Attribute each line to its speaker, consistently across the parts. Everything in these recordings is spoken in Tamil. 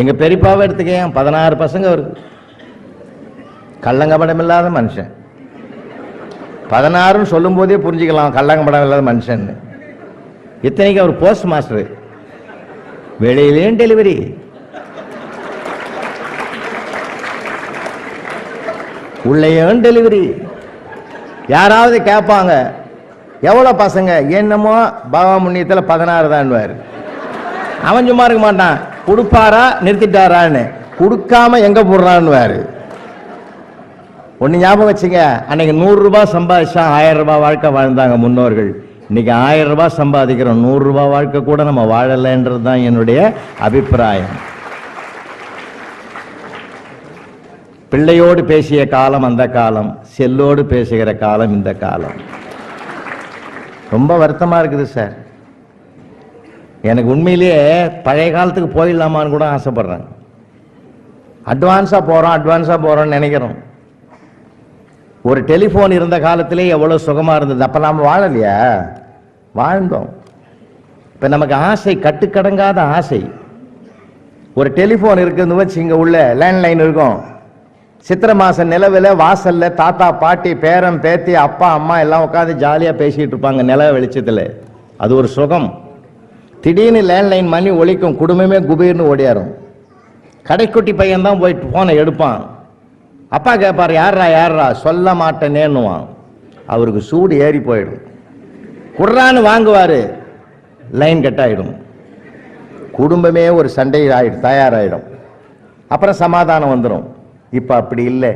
Speaker 1: எங்கள் பெரியப்பாவை எடுத்துக்கேன் பதினாறு பசங்க இருக்கு. கள்ளங்கபடம் இல்லாத மனுஷன். பதினாறுன்னு சொல்லும் போதே புரிஞ்சுக்கலாம் கள்ளங்கபடம் இல்லாத மனுஷன் இத்தனைக்கு அவர் போஸ்ட் மாஸ்டர் வெளியிலேயும் டெலிவரி உள்ளேயும் டெலிவரி யாராவது கேட்பாங்க எவ்வளோ பசங்க? என்னமோ பாபா முன்னியத்தில் பதினாறு தான்வார் அவன் சும்மா இருக்க மாட்டான். கொடுப்பாரா நிறுத்திட்டாரான்னு. கொடுக்காம எங்க போடுறான்னுவாரு. ஒன்று ஞாபகம் வச்சுங்க அன்னைக்கு நூறுரூபா சம்பாதிச்சா ஆயிரம் ரூபாய் வாழ்க்கை வாழ்ந்தாங்க முன்னோர்கள். இன்னைக்கு ஆயிரம் ரூபாய் சம்பாதிக்கிறோம் நூறுரூபா வாழ்க்கை கூட நம்ம வாழலைன்றது தான் என்னுடைய அபிப்பிராயம். பிள்ளையோடு பேசிய காலம் அந்த காலம் செல்லோடு பேசுகிற காலம் இந்த காலம். ரொம்ப வருத்தமாக இருக்குது சார். எனக்கு உண்மையிலேயே பழைய காலத்துக்கு போயிடலாமான்னு கூட ஆசைப்பட்றேன். அட்வான்ஸாக போகிறோம் அட்வான்ஸாக போகிறோம்னு நினைக்கிறோம். ஒரு டெலிஃபோன் இருந்த காலத்திலே எவ்வளோ சுகமாக இருந்தது. அப்போ நாம் வாழலையா? வாழ்ந்தோம். இப்போ நமக்கு ஆசை கட்டுக்கடங்காத ஆசை. ஒரு டெலிஃபோன் இருக்குன்னு வச்சு இங்கே உள்ள லேண்ட்லைன் இருக்கும். சித்திரை மாதம் நிலவில் வாசலில் தாத்தா பாட்டி பேரன் பேத்தி அப்பா அம்மா எல்லாம் உட்காந்து ஜாலியாக பேசிகிட்டு இருப்பாங்க நில வெளிச்சத்தில். அது ஒரு சுகம். திடீர்னு லேண்ட்லைன் மணி ஒழிக்கும் குடும்பமே குபீர்னு ஓடியாரும். கடைக்குட்டி பையன் தான் போயிட்டு ஃபோனை எடுப்பான். அப்பா கேட்பார் யார்ரா யார்ரா சொல்ல மாட்டேனேன்னுவான். அவருக்கு சூடு ஏறி போயிடும். குர்ரான்னு வாங்குவார். லைன் கட்டாயிடும் குடும்பமே ஒரு சண்டை ஆகிடும் தயாராகிடும் அப்புறம் சமாதானம் வந்துடும் இப்போ அப்படி இல்லை.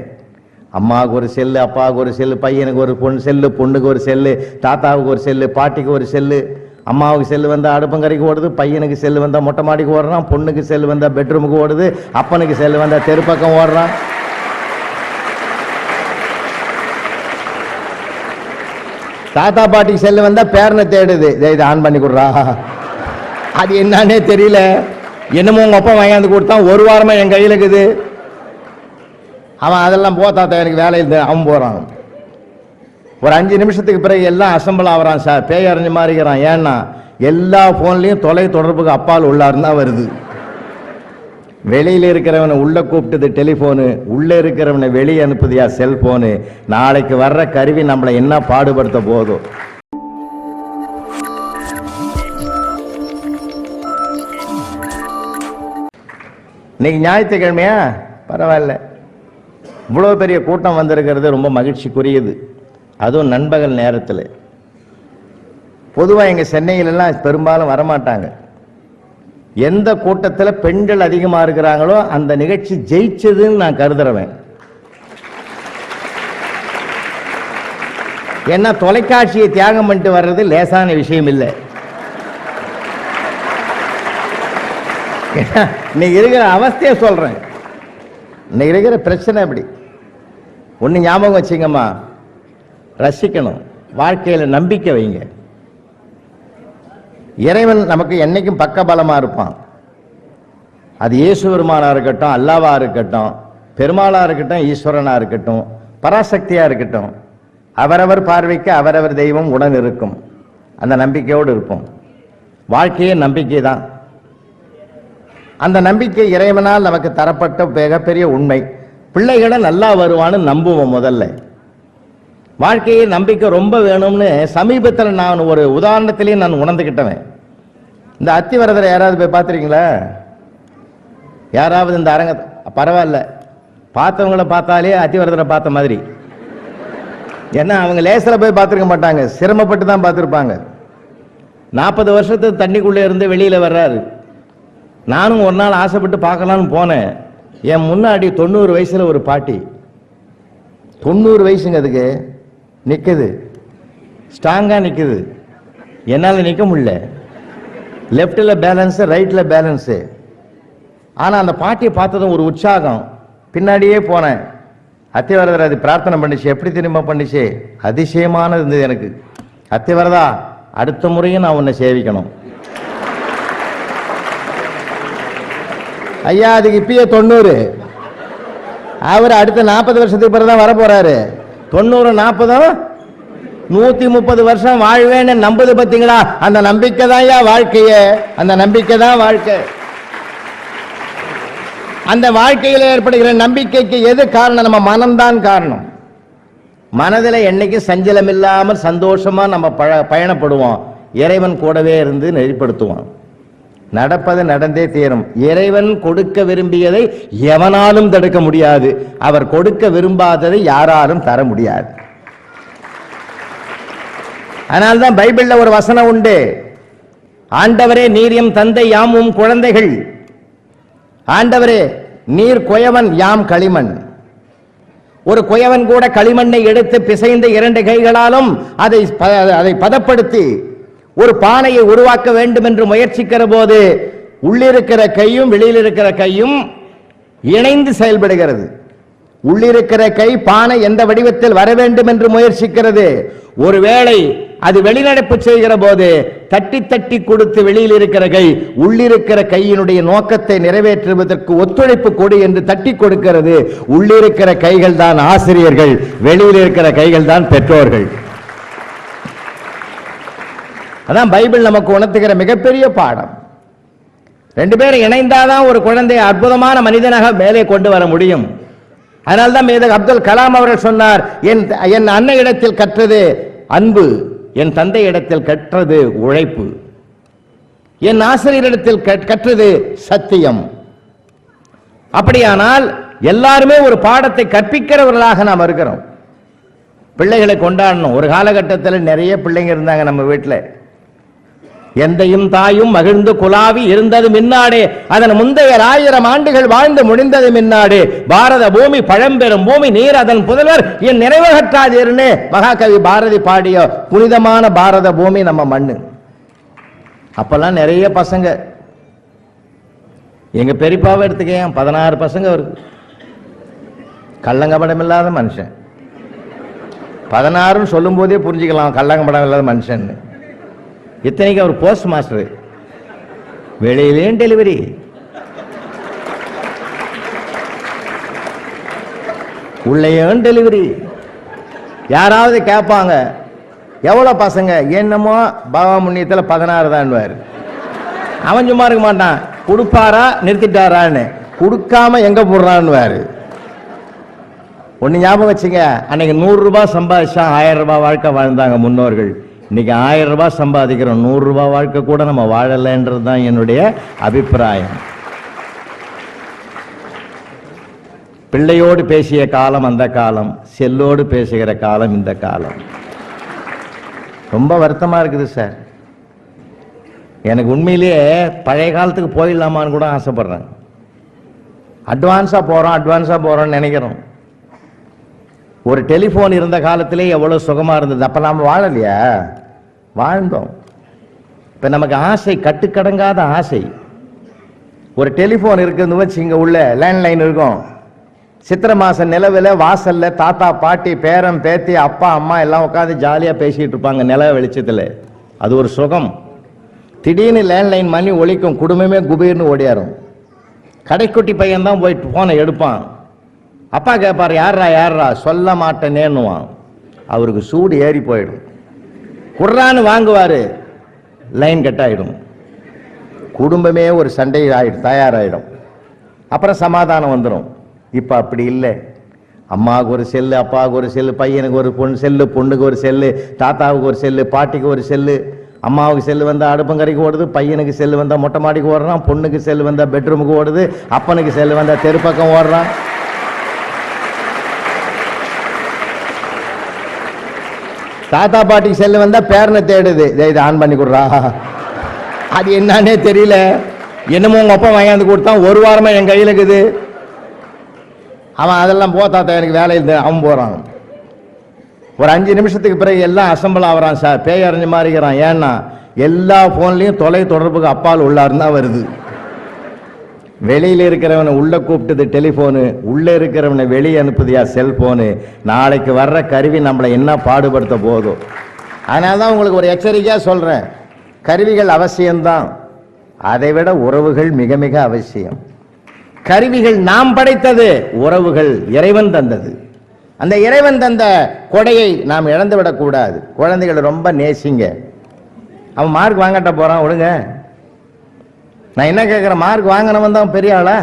Speaker 1: அம்மாவுக்கு ஒரு செல்லு அப்பாவுக்கு ஒரு செல்லு பையனுக்கு ஒரு பொண்ணு செல்லு பொண்ணுக்கு ஒரு செல்லு தாத்தாவுக்கு ஒரு செல்லு பாட்டிக்கு ஒரு செல்லு. அம்மாவுக்கு செல்லு வந்தால் அடுப்பங்கரைக்கு ஓடுது பையனுக்கு செல்லு வந்தால் மொட்டை மாடிக்கு ஓடுறான் பொண்ணுக்கு செல்லு வந்தால் பெட்ரூமுக்கு ஓடுது அப்பனுக்கு செல்லு வந்தால் தெருப்பக்கம் ஓடுறான். தாத்தா பாட்டிக்கு செல்லு வந்தால் பேரனை தேடுது. "டேய், இதை ஆன் பண்ணி கொடுறா. அது என்னன்னே தெரியல. என்னமோ உங்கள் அப்பா வாங்கியாந்து கொடுத்தான். ஒரு வாரமாக என் கையில் இருக்குது. அவன் அதெல்லாம் போ தாத்தா எனக்கு வேலை இல்லை அவன் போகிறான் ஒரு அஞ்சு நிமிஷத்துக்கு பிறகு எல்லாம் அசம்பிள் ஆகிறான் சார் பேய் அறிஞ்ச மாதிரி ஏன்னா எல்லா ஃபோன்லேயும் தொலை தொடர்புக்கு அப்பால் உள்ளாருன்னு தான் வருது. வெளியில் இருக்கிறவனை உள்ளே கூப்பிட்டது டெலிஃபோனு உள்ளே இருக்கிறவனை வெளியே அனுப்புதியா செல்ஃபோனு நாளைக்கு வர்ற கருவி நம்மளை என்ன பாடுபடுத்த போதும் இன்னைக்கு ஞாயிற்றுக்கிழமையா? பரவாயில்ல. இவ்வளோ பெரிய கூட்டம் வந்திருக்கிறது ரொம்ப மகிழ்ச்சிக்குரியது. அதுவும் நண்பகல் நேரத்தில். பொதுவாக எங்கள் சென்னையிலலாம் பெரும்பாலும் வரமாட்டாங்க. எந்த கூட்டத்தில் பெண்கள் அதிகமாக இருக்கிறாங்களோ அந்த நிகழ்ச்சி ஜெயிச்சதுன்னு நான் கருதுறவேன். ஏன்னா தொலைக்காட்சியை தியாகம் பண்ணிட்டு வர்றது லேசான விஷயம் இல்லை. இன்னைக்கு இருக்கிற அவஸ்தையை சொல்றேன். இன்னைக்கு இருக்கிற பிரச்சனை அப்படி. ஒன்று ஞாபகம் வச்சுங்கம்மா. ரசிக்கணும். வாழ்க்கையில் நம்பிக்கை வைங்க. இறைவன் நமக்கு என்னைக்கும் பக்கபலமாக இருப்பான். அது இயேசு பெருமானாக இருக்கட்டும் அல்லாவாக இருக்கட்டும் பெருமாளாக இருக்கட்டும் ஈஸ்வரனாக இருக்கட்டும் பராசக்தியாக இருக்கட்டும் அவரவர் பார்வைக்கு அவரவர் தெய்வம் உடன் இருக்கும். அந்த நம்பிக்கையோடு இருப்போம். வாழ்க்கையே நம்பிக்கை தான். அந்த நம்பிக்கை இறைவனால் நமக்கு தரப்பட்ட மிகப்பெரிய உண்மை. பிள்ளைகளை நல்லா வருவான்னு நம்புவோம் முதல்ல. வாழ்க்கையை நம்பிக்கை ரொம்ப வேணும்னு சமீபத்தில் நான் ஒரு உதாரணத்திலையும் நான் உணர்ந்துக்கிட்டவன் இந்த அத்திவரதரை யாராவது போய் பார்த்துருக்கீங்களா? யாராவது இந்த அரங்க பரவாயில்ல. பார்த்தவங்கள பார்த்தாலே அத்திவரதரை பார்த்த மாதிரி. ஏன்னா அவங்க லேசில் போய் பார்த்துருக்க மாட்டாங்க. சிரமப்பட்டு தான் பார்த்துருப்பாங்க. நாற்பது வருஷத்துக்கு தண்ணிக்குள்ளே இருந்து வெளியில் வர்றாரு. நானும் ஒரு நாள் ஆசைப்பட்டு பார்க்கலான்னு போனேன். என் முன்னாடி தொண்ணூறு வயசில் ஒரு பாட்டி. தொண்ணூறு வயசுங்க அதுக்கு. நிற்குது ஸ்ட்ராங்காக நிற்குது என்னால் நிற்க முடியல. லெஃப்ட்டில் பேலன்ஸு ரைட்டில் பேலன்ஸு ஆனால் அந்த பாட்டியை பார்த்ததும் ஒரு உற்சாகம். பின்னாடியே போனேன். அத்திவரதர் அது பிரார்த்தனை பண்ணிச்சு. எப்படி திரும்ப பண்ணிச்சு? அதிசயமானது இருந்தது எனக்கு. அத்திவரதா அடுத்த முறையும் நான் உன்னை சேவிக்கணும். ஐயா அதுக்கு இப்பயே தொண்ணூறு. அவர் அடுத்த நாற்பது வருஷத்துக்கு பிறகு தான் வர போகிறாரு தொண்ணூறு நாற்பதும் நூத்தி முப்பது வருஷம் வாழ்வேன்னு நம்புது பார்த்தீங்களா அந்த நம்பிக்கை தான் வாழ்க்கையே. அந்த நம்பிக்கை தான் வாழ்க்கை. அந்த வாழ்க்கையில் ஏற்படுகிற நம்பிக்கைக்கு எது காரணம்? நம்ம மனம்தான் காரணம். மனதில் என்னைக்கு சஞ்சலம் இல்லாமல் சந்தோஷமா நம்ம பழ பயணப்படுவோம். இறைவன் கூடவே இருந்து நெறிப்படுத்துவான். நடப்பது நடந்தே தீரும். இறைவன் கொடுக்க விரும்பியதை எவனாலும் தடுக்க முடியாது. அவர் கொடுக்க விரும்பாததை யாராலும் தர முடியாது. அதனால்தான் பைபிளில் ஒரு வசனம் உண்டு. ஆண்டவரே நீர் எம் தந்தை யாமும் குழந்தைகள். ஆண்டவரே நீர் குயவன் யாம் களிமண். ஒரு குயவன் கூட களிமண்ணை எடுத்து பிசைந்த இரண்டு கைகளாலும் அதை ப- அதை பதப்படுத்தி ஒரு பானையை உருவாக்க வேண்டும் என்று முயற்சிக்கிற போது உள்ளிருக்கிற கையும் வெளியில் இருக்கிற கையும் இணைந்து செயல்படுகிறது. உள்ளிருக்கிற கை பானை எந்த வடிவத்தில் வர வேண்டும் என்று முயற்சிக்கிறது ஒருவேளை அது வெளிநடப்பு செய்கிற போது தட்டி தட்டி கொடுத்து வெளியில் இருக்கிற கை உள்ளிருக்கிற கையினுடைய நோக்கத்தை நிறைவேற்றுவதற்கு ஒத்துழைப்பு கொடு என்று தட்டி கொடுக்கிறது. உள்ளிருக்கிற கைகள் தான் ஆசிரியர்கள் வெளியில் இருக்கிற கைகள் தான் பெற்றோர்கள். அதான் பைபிள் நமக்கு உணர்த்துகிற மிகப்பெரிய பாடம். ரெண்டு பேரும் இணைந்தாதான் ஒரு குழந்தையை அற்புதமான மனிதனாக மேலே கொண்டு வர முடியும். அதனால்தான் மேதக அப்துல் கலாம் அவர்கள் சொன்னார் என் என் அன்னை இடத்தில் கற்றது அன்பு என் தந்தை இடத்தில் கற்றது உழைப்பு. என் ஆசிரியரிடத்தில் கற்- கற்றது சத்தியம். அப்படியானால் எல்லாருமே ஒரு பாடத்தை கற்பிக்கிறவர்களாக நாம் இருக்கிறோம். பிள்ளைகளை கொண்டாடணும். ஒரு காலகட்டத்தில் நிறைய பிள்ளைங்க இருந்தாங்க நம்ம வீட்டில். எந்தையும் தாயும் மகிழ்ந்து குலாவி இருந்தது மின்னாடே. அதன் முந்தைய ஆயிரம் ஆண்டுகள் வாழ்ந்து முடிந்தது மின்னாடே. பாரத பூமி பழம்பெரும் பூமி நீர் அதன் புதல்வர் என் நிறைவகற்றாதீர்னு. மகாகவி பாரதி பாடிய புனிதமான பாரத பூமி நம்ம மண்ணு. அப்பெல்லாம் நிறைய பசங்க. எங்க பெரியப்பாவை எடுத்துக்கேன் பதினாறு பசங்க வருது. கள்ளங்கபடம் இல்லாத மனுஷன். பதினாறுன்னு சொல்லும் போதே புரிஞ்சுக்கலாம் கள்ளங்கபடம் இல்லாத மனுஷன்னு. இத்தனைக்கு அவர் போஸ்ட் மாஸ்டர் வெளியிலேயும் டெலிவரி உள்ளேயும் டெலிவரி யாராவது கேட்பாங்க எவ்வளோ பசங்க? என்னமோ பாபா முன்னியத்தில் பதினாறு தான்வார் அவன் சும்மா இருக்க மாட்டான். கொடுப்பாரா? நிறுத்திட்டாரான்னு. கொடுக்காம எங்கே போடுறான்வார் ஒன்று ஞாபகம் வச்சுங்க அன்னைக்கு நூறுரூபா சம்பாதிச்சா ஆயிரம் ரூபாய் வாழ்க்கை வாழ்ந்தாங்க முன்னோர்கள். இன்னைக்கு ஆயிரம் ரூபாய் சம்பாதிக்கிறோம். நூறுரூபா வாழ்க்கை கூட நம்ம வாழலைன்றது தான் என்னுடைய அபிப்பிராயம். பிள்ளையோடு பேசிய காலம் அந்த காலம் செல்லோடு பேசுகிற காலம் இந்த காலம். ரொம்ப வருத்தமாக இருக்குது சார். எனக்கு உண்மையிலேயே பழைய காலத்துக்கு போயிடலாமான்னு கூட ஆசைப்பட்றேன். அட்வான்ஸாக போகிறோம் அட்வான்ஸாக போகிறோம்னு நினைக்கிறோம். ஒரு டெலிஃபோன் இருந்த காலத்திலே எவ்வளோ சுகமாக இருந்தது. அப்போ நாம் வாழலையா? வாழ்ந்தோம். இப்போ நமக்கு ஆசை கட்டுக்கடங்காத ஆசை. ஒரு டெலிஃபோன் இருக்குன்னு வச்சு இங்கே உள்ள லேண்ட்லைன் இருக்கும். சித்திரை மாதம் நிலவில் வாசலில் தாத்தா பாட்டி பேரன் பேத்தி அப்பா அம்மா எல்லாம் உட்காந்து ஜாலியாக பேசிகிட்டு இருப்பாங்க நில வெளிச்சத்தில். அது ஒரு சுகம். திடீர்னு லேண்ட்லைன் மணி ஒழிக்கும் குடும்பமே குபீர்னு ஓடியாரும். கடைக்குட்டி பையன் தான் போயிட்டு ஃபோனை எடுப்பான். அப்பா கேட்பார் யார்ரா யார்ரா சொல்ல மாட்டேனேன்னுவான். அவருக்கு சூடு ஏறி போயிடும். குர்ரான்னு வாங்குவார் லைன் கட்டாயிடும். குடும்பமே ஒரு சண்டை ஆகிடும் தயாராகிடும் அப்புறம் சமாதானம் வந்துடும் இப்போ அப்படி இல்லை. அம்மாவுக்கு ஒரு செல்லு அப்பாவுக்கு ஒரு செல்லு பையனுக்கு ஒரு பொண்ணு செல்லு பொண்ணுக்கு ஒரு செல்லு தாத்தாவுக்கு ஒரு செல்லு பாட்டிக்கு ஒரு செல்லு. அம்மாவுக்கு செல்லு வந்தால் அடுப்பங்கரைக்கு ஓடுது பையனுக்கு செல்லு வந்தால் மொட்டை மாடிக்கு ஓடுறான் பொண்ணுக்கு செல்லு வந்தால் பெட்ரூமுக்கு ஓடுது அப்பனுக்கு செல்லு வந்தால் தெருப்பக்கம் ஓடுறான். தாத்தா பாட்டிக்கு செல்லு வந்தா பேரனை தேடுது. டேய், இதை ஆன் பண்ணி கொடுறா. அது என்னன்னே தெரியல. என்னமோ உங்க அப்பா வாங்கியாந்து கொடுத்தான். ஒரு வாரமா என் கையில் இருக்குது. அவன் அதெல்லாம் போ தாத்தா எனக்கு வேலையில் அவன் போறான். ஒரு அஞ்சு நிமிஷத்துக்கு பிறகு எல்லாம் அசம்பிள் ஆகிறான் சார் பேய் அறிஞ்சு மாறிக்கிறான் ஏன்னா எல்லா ஃபோன்லேயும் தொலை தொடர்புக்கு அப்பால் உள்ளாருன்னு தான் வருது. வெளியில் இருக்கிறவனை உள்ளே கூப்பிட்டது டெலிஃபோனு உள்ளே இருக்கிறவனை வெளியே அனுப்புதியா செல்ஃபோனு. நாளைக்கு வர்ற கருவி நம்மளை என்ன பாடுபடுத்த போதும் அதனால தான் உங்களுக்கு ஒரு எச்சரிக்கையாக சொல்கிறேன் கருவிகள் அவசியம்தான். அதை விட உறவுகள் மிக மிக அவசியம். கருவிகள் நாம் படைத்தது உறவுகள் இறைவன் தந்தது. அந்த இறைவன் தந்த கொடையை நாம் இழந்து விடக்கூடாது குழந்தைகளை ரொம்ப நேசிங்க. அவன் மார்க் வாங்கட்ட போகிறான் விடுங்க நான் என்ன கேட்குறேன் மார்க் வாங்கினவன் தான் பெரிய ஆளா?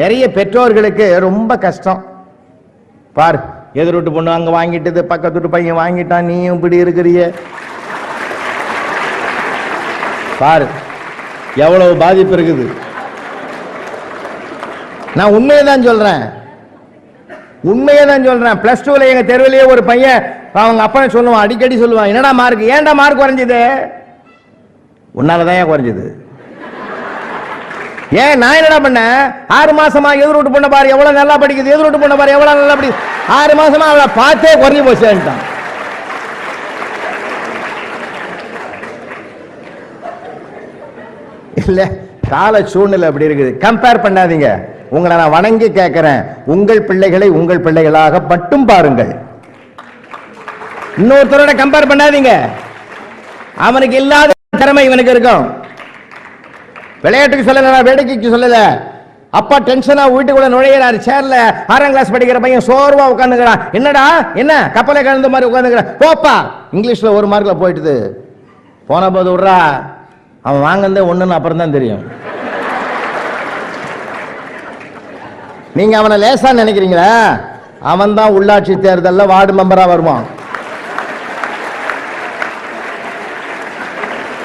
Speaker 1: நிறைய பெற்றோர்களுக்கு ரொம்ப கஷ்டம். பார் எதிர்விட்டு பொண்ணு அங்கே வாங்கிட்டது பக்கத்து வீட்டு பையன் வாங்கிட்டான் நீயும் இப்படி இருக்கிறிய. பாரு எவ்வளவு பாதிப்பு இருக்குது? நான் உண்மையை தான் சொல்றேன். உண்மையை தான் சொல்றேன். பிளஸ் டூல எங்க தெருவிலேயே ஒரு பையன் அவங்க அப்பனை சொல்லுவான் அடிக்கடி சொல்லுவான் என்னடா மார்க் ஏன்டா மார்க் குறைஞ்சது? உன்னாலதான் ஏன் குறைஞ்சது? ஏன் நான் என்னடா பண்ணேன்? ஆறு மாசமா எதிரோட்டு பொண்ணை பாரு எவ்வளவு நல்லா படிக்குது. எதிரோட்டு பொண்ணை பாரு எவ்வளவு நல்லா படிக்குது. ஆறு மாசமா அவளை பார்த்தே குறைஞ்சு போச்சுட்டான் இல்ல கால சூழ்நிலை அப்படி இருக்குது. கம்பேர் பண்ணாதீங்க. உங்களை நான் வணங்கி கேட்கிறேன் உங்கள் பிள்ளைகளை உங்கள் பிள்ளைகளாக மட்டும் பாருங்கள். இன்னொருத்தரோட கம்பேர் பண்ணாதீங்க. அவனுக்கு இல்லாத திறமை இவனுக்கு இருக்கும். விளையாட்டுக்கு சொல்லல நான் வேடிக்கைக்கு சொல்லல. அப்பா டென்ஷனா வீட்டுக்குள்ள நுழையிறாரு சேர்ல ஆறாம் கிளாஸ் படிக்கிற பையன் சோர்வா உட்காந்துக்கிறான் என்னடா என்ன? கப்பலை கலந்த மாதிரி உட்காந்துக்கிறான் போப்பா இங்கிலீஷ்ல ஒரு மார்க்ல போயிட்டுது. போன போது விட்றா. அவன் வாங்கினதே ஒண்ணுன்னு அப்புறம் தான் தெரியும். நீங்க அவனை லேசா நினைக்கிறீங்களா? அவன் தான் உள்ளாட்சி தேர்தலில் வார்டு மெம்பரா வருவான்.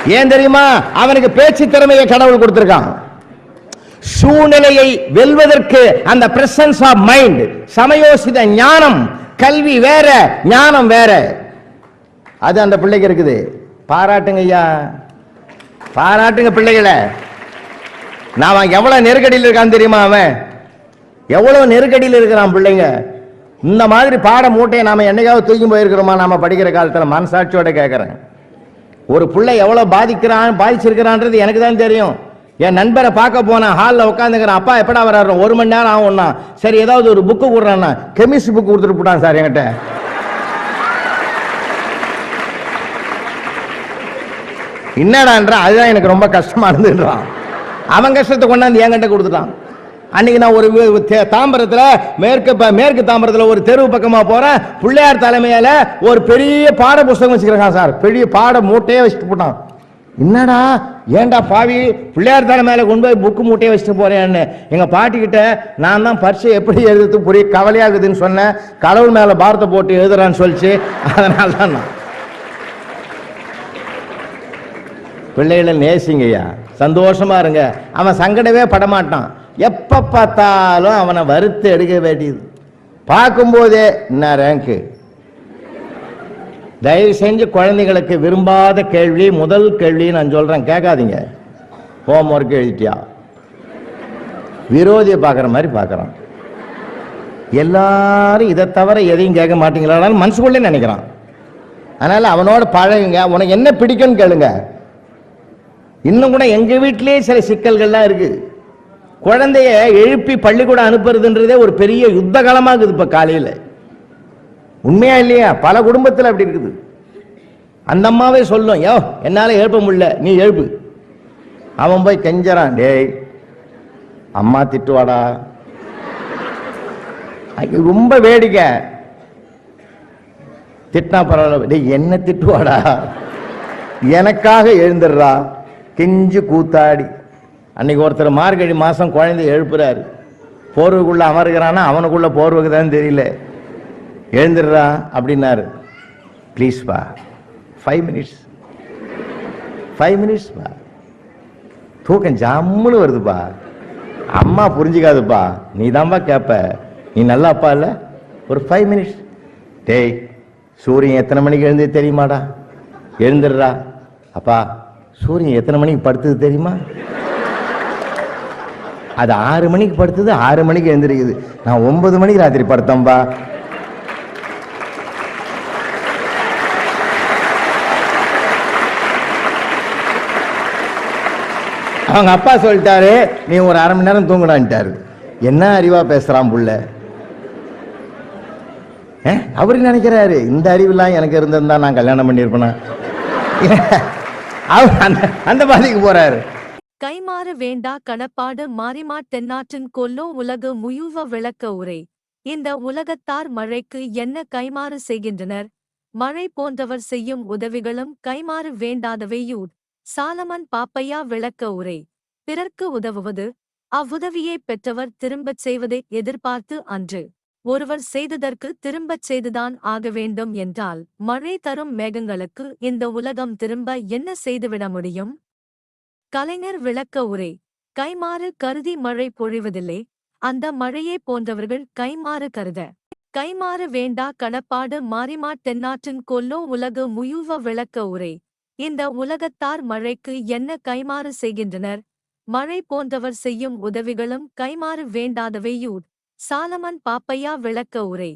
Speaker 1: ஏன் தெரியுமா? அவனுக்கு பேச்சு திறமையை கடவுள் கொடுத்திருக்கான். சூழ்நிலையை வெல்வதற்கு அந்த பிரசன்ஸ் ஆஃப் மைண்ட் சமயோசித ஞானம் கல்வி வேற ஞானம் வேற. அது அந்த பிள்ளைக்கு இருக்குது. பாராட்டுங்க ஐயா. பாராட்டுங்க பிள்ளைகளை. நான் அவன் எவ்வளவு நெருக்கடியில் இருக்கான்னு தெரியுமா அவன்? எவ்வளவு நெருக்கடியில் இருக்கிறான் பிள்ளைங்க? இந்த மாதிரி பாட மூட்டையை நாம என்னைக்காவது தூக்கி போயிருக்கிறோமா? நாம படிக்கிற காலத்துல மனசாட்சியோட கேட்கறேன் ஒரு பிள்ளை எவ்வளோ பாதிக்கிறான் பாதிச்சிருக்கிறான்றது எனக்கு தான் தெரியும். என் நண்பரை பார்க்க போனேன் ஹாலில் உட்காந்துக்கிறேன் அப்பா எப்படா வராரு ஒரு மணி நேரம் ஆகும்னா. சரி ஏதாவது ஒரு புக்கு கொடுறான்னா. கெமிஸ்ட்ரி புக்கு கொடுத்துட்டு போட்டான் சார் என்கிட்ட. என்னடான்ற அதுதான் எனக்கு ரொம்ப கஷ்டமாக இருந்துன்றான். அவன் கஷ்டத்தை கொண்டாந்து என்கிட்ட கொடுத்துட்டான். அன்னைக்கு நான் ஒரு தாம்பரத்தில் தே- மேற்கு மேற்கு தாம்பரத்தில் ஒரு தெருவு பக்கமாக போகிறேன் பிள்ளையார் தலைமையில் ஒரு பெரிய பாட புஸ்தகம் வச்சுக்கிறான் சார். பெரிய பாட மூட்டையே வச்சுட்டு போட்டான். என்னடா? ஏன்டா பாவி? பிள்ளையார் தலைமையில் கொண்டு போய் புக்கு மூட்டையை வச்சுட்டு போறேன்னு. எங்கள் பாட்டிக்கிட்ட நான் தான் பரிசை எப்படி எழுதுறது புரிய கவலையாகுதுன்னு சொன்னேன். கடவுள் மேலே பாரத்தை போட்டு எழுதுறான்னு சொல்லிச்சு. அதனால தான் நான். பிள்ளைகளை நேசிங்கய்யா சந்தோஷமாக இருங்க. அவன் சங்கடவே படமாட்டான். எப்போ பார்த்தாலும் அவனை வறுத்து எடுக்க வேண்டியது. பார்க்கும்போதே என்ன ரேங்க்கு? தயவு செஞ்சு குழந்தைகளுக்கு விரும்பாத கேள்வி முதல் கேள்வின்னு நான் சொல்கிறேன் கேட்காதீங்க. Home work எழுதிட்டியா? விரோதியை பார்க்குற மாதிரி பார்க்குறான். எல்லாரும் இதை தவிர எதையும் கேட்க மாட்டீங்களானாலும் மனசுக்குள்ளே நினைக்கிறான். அதனால் அவனோட பழகுங்க உனக்கு என்ன பிடிக்கும்னு கேளுங்க. இன்னும் கூட எங்கள் வீட்டிலேயே சில சிக்கல்கள்லாம் இருக்குது குழந்தைய எழுப்பி பள்ளிக்கூடம் அனுப்புறதுன்றதே ஒரு பெரிய யுத்த காலமா இருக்குது இப்போ காலையில். உண்மையா இல்லையா? பல குடும்பத்தில் அப்படி இருக்குது. அந்த அம்மாவே சொல்லும் யோ என்னால் எழுப்ப முடியல நீ எழுப்பு. அவன் போய் கெஞ்சறான் டேய் அம்மா திட்டுவாடா? ரொம்ப வேடிக்கை. திட்டினா பரவாயில்ல டேய் என்ன திட்டுவாடா? எனக்காக எழுந்துடுறா. கெஞ்சு கூத்தாடி. அன்னைக்கு ஒருத்தர் மார்கழி மாதம் குழந்தை எழுப்புறாரு. போர்வுக்குள்ளே அமருகிறானா? அவனுக்குள்ள போர்வைக்கு தான் தெரியல. எழுந்துடுறா அப்படின்னாரு. ப்ளீஸ் பா. ஃபைவ் மினிட்ஸ் ஃபைவ் மினிட்ஸ் பா. தூக்கம் ஜம்முன்னு வருதுப்பா. அம்மா புரிஞ்சுக்காதுப்பா. நீ தான்ப்பா கேட்ப நீ நல்லா அப்பா இல்லை? ஒரு ஃபைவ் மினிட்ஸ் டேய் சூரியன் எத்தனை மணிக்கு எழுந்தது தெரியுமாடா? எழுந்துடுறா. அப்பா சூரியன் எத்தனை மணிக்கு படுத்தது தெரியுமா? அது ஆறு மணிக்கு படுத்தது ஆறு மணிக்கு எழுந்திருக்குது. நான் ஒன்பது மணிக்கு ராத்திரி படுத்தேன்பா அவங்க அப்பா சொல்லிட்டாரு நீ ஒரு அரை மணி நேரம் தூங்கடான்ட்டாரு. என்ன அறிவா பேசுறான் புள்ள? அவரு நினைக்கிறாரு இந்த அறிவுலாம் எனக்கு இருந்திருந்தா நான் கல்யாணம் பண்ணியிருப்பேனா? அவர் அந்த அந்த பாதிக்கு போறாரு.
Speaker 2: கைமாற வேண்டா கணப்பாடு மாறிமா தென்னாற்றின் கொல்லோ உலகு முயுவ விளக்க உரை. இந்த உலகத்தார் மழைக்கு என்ன கைமாறு செய்கின்றனர்? மழை போன்றவர் செய்யும் உதவிகளும் கைமாறு வேண்டாதவையூர். சாலமன் பாப்பையா விளக்க உரை. பிறர்க்கு உதவுவது? அவ்வுதவியை பெற்றவர் திரும்பச் செய்வதை எதிர்பார்த்து அன்று. ஒருவர் செய்ததற்கு திரும்பச் செய்துதான் ஆக வேண்டும் என்றால் மழை தரும் மேகங்களுக்கு இந்த உலகம் திரும்ப என்ன செய்துவிட முடியும்? கலைஞர் விளக்க உரை கைமாறு கருதி மழை பொழிவதில்லை. அந்த மழையே போன்றவர்கள் கைமாறு கருத. கைமாறு வேண்டா கடப்பாடு மாறிமா தென்னாற்றின் கொல்லோ உலகு முயுவ விளக்க உரை. இந்த உலகத்தார் மழைக்கு என்ன கைமாறு செய்கின்றனர்? மழை போன்றவர் செய்யும் உதவிகளும் கைமாறு வேண்டாதவையூர். சாலமன் பாப்பையா விளக்க உரை.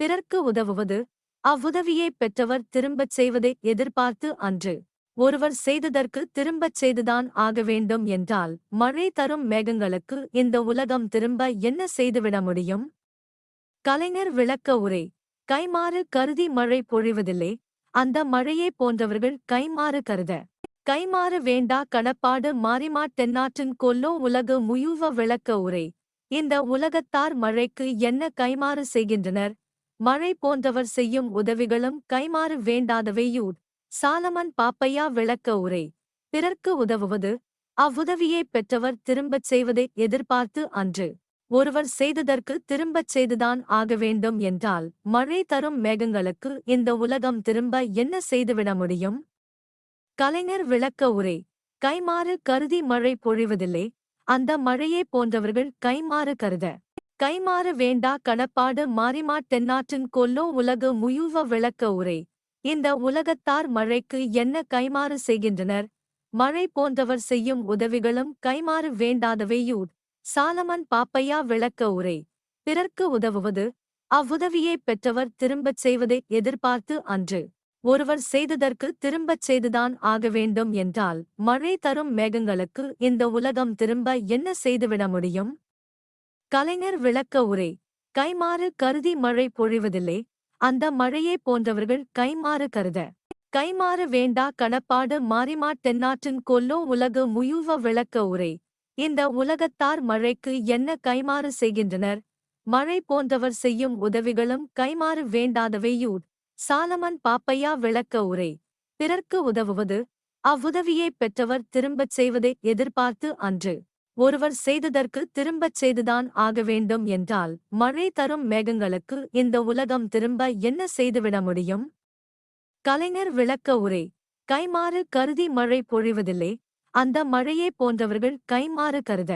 Speaker 2: பிறர்க்கு உதவுவது அவ்வுதவியைப் பெற்றவர் திரும்பச் செய்வதை எதிர்பார்த்து அன்று. ஒருவர் செய்ததற்கு திரும்பச் செய்துதான் ஆக வேண்டும் என்றால் மழை தரும் மேகங்களுக்கு இந்த உலகம் திரும்ப என்ன செய்துவிட முடியும்? கலைஞர் விளக்க உரை கைமாறு கருதி மழை பொழிவதில்லை. அந்த மழையே போன்றவர்கள் கைமாறு கருத. கைமாறு வேண்டா கடப்பாடு மாறிமா தென்னாற்றின் கொல்லோ உலகு முயுவ விளக்க உரை இந்த உலகத்தார் மழைக்கு என்ன கைமாறு செய்கின்றனர்? மழை போன்றவர் செய்யும் உதவிகளும் கைமாறு வேண்டாதவையூர். சாலமன் பாப்பையா விளக்க உரை. பிறர்க்கு உதவுவது. அவ்வுதவியைப் பெற்றவர் திரும்பச் செய்வதை எதிர்பார்த்து அன்று. ஒருவர் செய்ததற்கு திரும்பச் செய்துதான் ஆக வேண்டும் என்றால் மழை தரும் மேகங்களுக்கு இந்த உலகம் திரும்ப என்ன செய்துவிட முடியும்? கலைஞர் விளக்க உரை. கைமாறு கருதி மழை பொழிவதில்லை. அந்த மழையே போன்றவர்கள் கைமாறு கருத. கைமாறு வேண்டா கடப்பாடு மாறிமா தென்னாற்றின் கொல்லோ உலகு முயுவ விளக்க உரை. இந்த உலகத்தார் மழைக்கு என்ன கைமாறு செய்கின்றனர்? மழை போன்றவர் செய்யும் உதவிகளும் கைமாறு வேண்டாதவையூர் சாலமன் பாப்பையா விளக்க உரை. பிறர்க்கு உதவுவது. அவ்வுதவியைப் பெற்றவர் திரும்பச் செய்வதை எதிர்பார்த்து அன்று. ஒருவர் செய்ததற்கு திரும்பச் செய்துதான் ஆக வேண்டும் என்றால் மழை தரும் மேகங்களுக்கு இந்த உலகம் திரும்ப என்ன செய்துவிட முடியும்? கலைஞர் விளக்க உரை. கைமாறு கருதி மழை பொழிவதில்லை. அந்த மழையே போன்றவர்கள் கைமாறு கருத. கைமாறு வேண்டா கணப்பாடு மாறிமா தென்னாற்றின் கொல்லோ உலகு முயுவ விளக்க உரை. இந்த உலகத்தார் மழைக்கு என்ன கைமாறு செய்கின்றனர்? மழை போன்றவர் செய்யும் உதவிகளும் கைமாறு வேண்டாதவையூர் சாலமன் பாப்பையா விளக்க உரை. பிறர்க்கு உதவுவது. அவ்வுதவியைப் பெற்றவர் திரும்பச் செய்வதை எதிர்பார்த்து அன்று. ஒருவர் செய்ததற்கு திரும்பச் செய்துதான் ஆக வேண்டும் என்றால் மழை தரும் மேகங்களுக்கு இந்த உலகம் திரும்ப என்ன செய்துவிட முடியும்? கலைஞர் விளக்க உரை கைமாறு கருதி மழை பொழிவதில்லை. அந்த மழையே போன்றவர்கள் கைமாறு கருத.